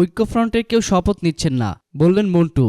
ঐক্যফ্রন্টের কেউ শপথ নিচ্ছেন না। বললেন মন্টু।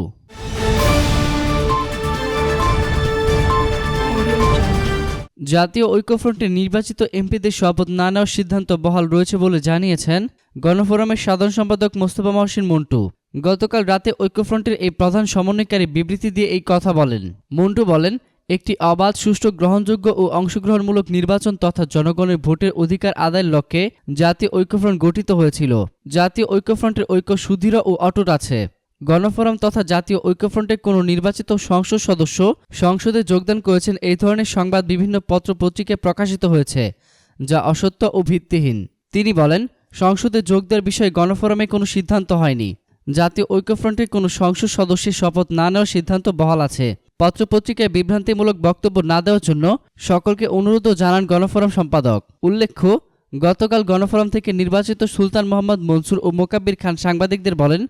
জাতীয় ঐক্যফ্রন্টের নির্বাচিত এমপিদের শপথ না নেওয়ার সিদ্ধান্ত বহাল রয়েছে বলে জানিয়েছেন গণফোরামের সাধারণ সম্পাদক মোস্তফা মহসিন মন্টু। গতকাল রাতে ঐক্যফ্রন্টের এই প্রধান সমন্বয়কারী বিবৃতি দিয়ে এই কথা বলেন। মন্টু বলেন একটি অবাধ সুষ্ঠু, গ্রহণযোগ্য ও অংশগ্রহণমূলক নির্বাচন তথা জনগণের ভোটের অধিকার আদায়ের লক্ষ্যে জাতীয় ঐক্যফ্রন্ট গঠিত হয়েছিল। জাতীয় ঐক্যফ্রন্টের ঐক্য সুদৃঢ় ও অটুট আছে। গণফোরাম তথা জাতীয় ঐক্যফ্রন্টের কোনো নির্বাচিত সংসদ সদস্য সংসদে যোগদান করেছেন এই ধরনের সংবাদ বিভিন্ন পত্র পত্রিকায় প্রকাশিত হয়েছে, যা অসত্য ও ভিত্তিহীন। তিনি বলেন, সংসদে যোগ দেওয়ার বিষয়ে গণফোরামে কোনো সিদ্ধান্ত হয়নি। জাতীয় ঐক্যফ্রন্টের কোনো সংসদ সদস্যের শপথ না নেওয়ার সিদ্ধান্ত বহাল আছে। পত্রপত্রিকায় বিভ্রান্তিমূলক বক্তব্য না দেওয়ার জন্য সকলকে অনুরোধও জানান গণফোরাম সম্পাদক। উল্লেখ্য, গতকাল গণফোরাম থেকে নির্বাচিত সুলতান মোহাম্মদ মনসুর ও মোকাব্বির খান সাংবাদিকদের বলেন,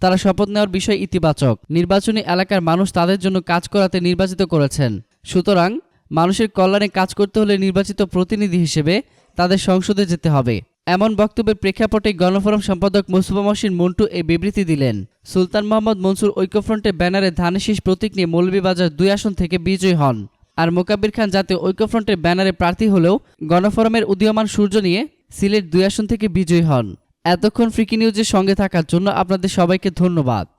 তারা শপথ নেওয়ার বিষয় ইতিবাচক। নির্বাচনী এলাকার মানুষ তাদের জন্য কাজ করাতে নির্বাচিত করেছেন। সুতরাং, মানুষের কল্যাণে কাজ করতে হলে নির্বাচিত প্রতিনিধি হিসেবে তাদের সংসদে যেতে হবে। এমন বক্তব্যের প্রেক্ষাপটে গণফোরাম সম্পাদক মুস্তফা মহসিন মন্টু এই বিবৃতি দিলেন। সুলতান মোহাম্মদ মনসুর ঐক্যফ্রন্টের ব্যানারে ধানের শীষ প্রতীক নিয়ে মৌলভীবাজার দুই আসন থেকে বিজয়ী হন। আর মোকাবির খান জাতীয় ঐক্যফ্রন্টের ব্যানারে প্রার্থী হলেও গণফোরামের উদীয়মান সূর্য নিয়ে সিলেট দুই আসন থেকে বিজয়ী হন। এতক্ষণ ফ্রিকি নিউজের সঙ্গে থাকার জন্য আপনাদের সবাইকে ধন্যবাদ।